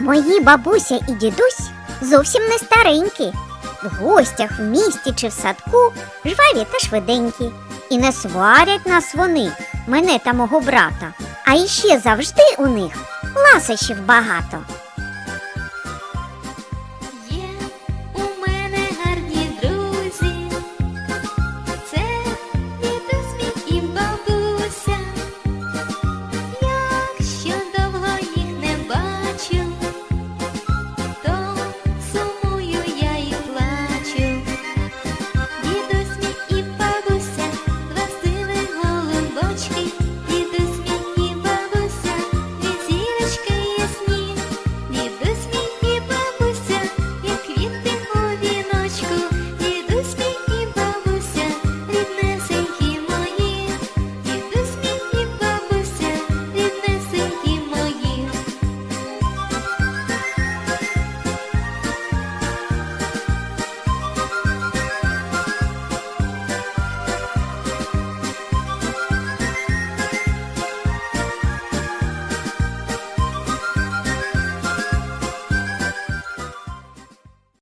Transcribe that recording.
Мої бабуся і дідусь зовсім не старенькі. В гостях в місті чи в садку жваві та швиденькі. І не сварять нас вони, мене та мого брата. А іще завжди у них ласощів багато. Діточки.